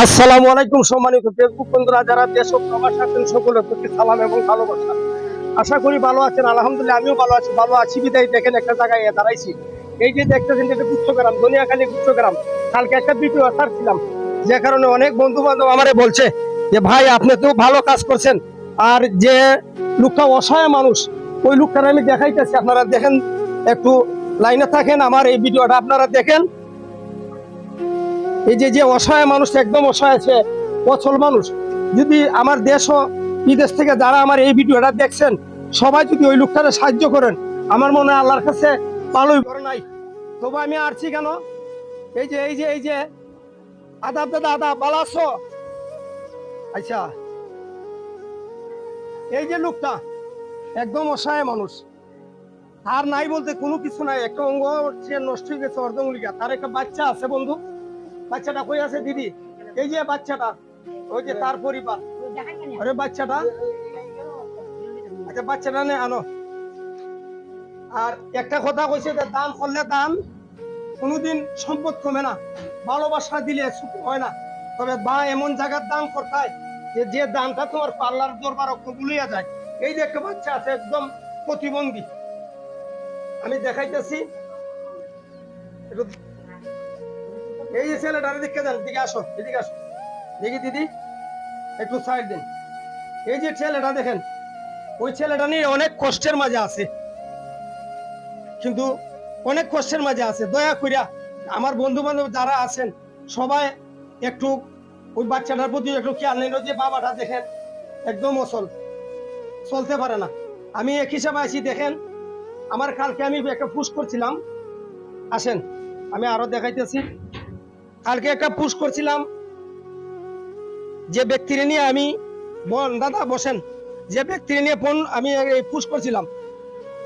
আসসালামু আলাইকুম সম্মানিত ফেসবুক বন্ধুরা, যারা দেশ ও প্রবাস আছেন সকলের প্রতি সালাম এবং ভালোবাসা। আশা করি ভালো আছেন, আলহামদুলিল্লাহ আমিও ভালো আছি ভালো আছি। বিদায় দেখেন একটা জায়গায় দাঁড়াইছি। এই যে দেখতেছেন যেটা গুচ্ছগ্রাম, দুনিয়াখালী গুচ্ছগ্রাম। কালকে একটা ভিডিও ছাড়ছিলাম যে কারণে অনেক বন্ধু বান্ধব আমারে বলছে যে, ভাই, আপনি তো ভালো কাজ করছেন। আর যে লোকটা অসহায় মানুষ, ওই লোকটার আমি দেখাইতেছি। আপনারা দেখেন, একটু লাইনে থাকেন, আমার এই ভিডিওটা আপনারা দেখেন। এই যে যে অসহায় মানুষ একদম অসহায় আছে অচল মানুষ। যদি আমার দেশ ও বিদেশ থেকে যারা আমার এই ভিডিওটা দেখছেন, সবাই যদি ওই লোকটারে সাহায্য করেন, আমার মনে হয় আল্লাহর কাছে ভালোই করে নাই। তবু আমি আসছি কেন? এই যে এই যে এই যে, আদাব দাদা, আদাব, ভালো আচ্ছা। এই যে লোকটা, একদম অসহায় মানুষ। আর নাই বলতে কোনো কিছু নাই, একটা অঙ্গ নষ্ট হয়ে গেছে অর্ধঙ্গলিকা। তার একটা বাচ্চা আছে বন্ধু। বাচ্চাটা কই আছে দিদি? এই যে বাচ্চাটা, ওই যে তার পরিবার। আরে বাচ্চাটা? আচ্ছা বাচ্চাটা নে, আনো। আর একটা কথা কইছে যে দান করলে দান কোনোদিন সম্পদ কমে না। ভালোবাসা দিলে হয় না। তবে বা এমন জায়গার দান করতায় যে যে দানটা তোমার পার্লার দরবার কবুলিয়া যায়? এই যে একটা বাচ্চা আছে, একদম প্রতিবন্ধী। আমি দেখাইতেছি। এই যে ছেলেটার দিকে যান দিকে আসো, এদিকে আসো। দেখি দিদি, একটু সাইড দিন। এই যে ছেলেটা, দেখেন, ওই ছেলেটা নিয়ে অনেক কষ্টের মাঝে আছে। কিন্তু অনেক কষ্টের মাঝে আছে, দয়া কইরা আমার বন্ধু বান্ধব যারা আছেন, সবাই একটু ওই বাচ্চাটার প্রতি একটু খেয়াল নিল যে বাবাটা দেখেন একদম অসল চলতে পারে না। আমি এক হিসাবে আছি, দেখেন, আমার কালকে আমি একটা পুশ করছিলাম। আসেন, আমি আরও দেখাইতেছি। কালকে একটা পুশ করছিলাম যে ব্যক্তির নিয়ে আমি, বল দাদা বসেন, যে ব্যক্তির নিয়ে ফোন আমি পুশ করছিলাম।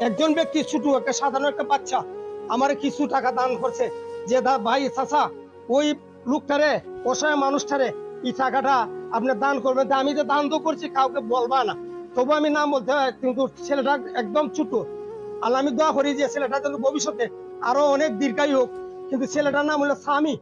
একজন ব্যক্তি ছোট, একটা সাধারণ একটা বাচ্চা, আমার কিছু টাকা দান করছে। যে দা, ভাই, চাচা, ওই লোকটারে, অসহায় মানুষটারে এই টাকাটা আপনি দান করবেন। তা আমি যে দান তো করছি, কাউকে বলবা না। তবু আমি নাম বলতে হয়, কিন্তু ছেলেটা একদম ছোট। আর আমি দোয়া করি যে ছেলেটা যেন ভবিষ্যতে আরও অনেক দীর্ঘায়ু হোক। কিন্তু ছেলেটার নাম হলো স্বামী।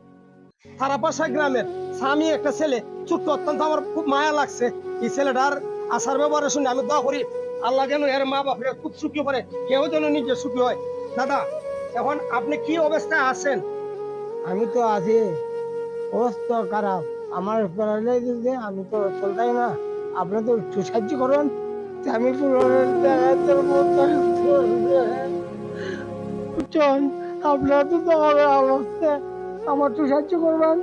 থারাপাশা গ্রামের স্বামী একটা ছেলে। ছোট্ট অত্যন্ত আমার খুব মায়া লাগছে। এই ছেলেটার আসার ব্যবহারে শুনে আমি দোয়া করি, আল্লাহ যেন এর মা বাপরে খুব সুখী করে, কেউ যেন নিজে সুখী হয়। দাদা, এখন আপনি কি অবস্থায় আছেন? আমি তো আছি। অবস্থা খারাপ। আমার আমি তো চলতাই না? আপনি তো একটু সাহায্য করুন। আমি আপনারা তো আমার অবস্থা আমার তো সাহায্য করবেন।